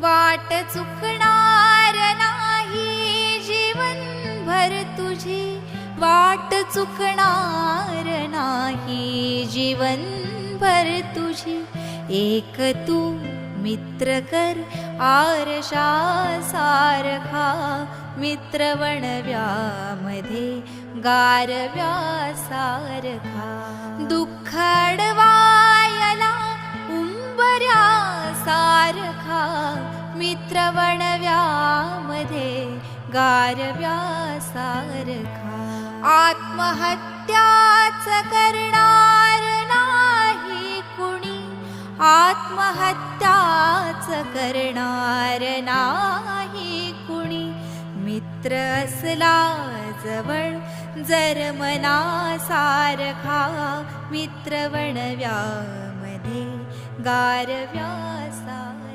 वाट चुकणार नाही जीवन भर तुझी. वाट चुकणार नाही जीवन भर तुझी. एक तू मित्र कर आरशा सारखा मित्र बनव्यामध्ये गारव्या सारखा दुःख सारखा मित्रवणव्यामध्ये गारव्यासारखा. गारव्या सारखा आत्महत्याच करणार नाही कुणी. आत्महत्याच करणार नाही कुणी. मित्र असला जवळ जर मनासारखा मित्रवणव्यामध्ये God of your viața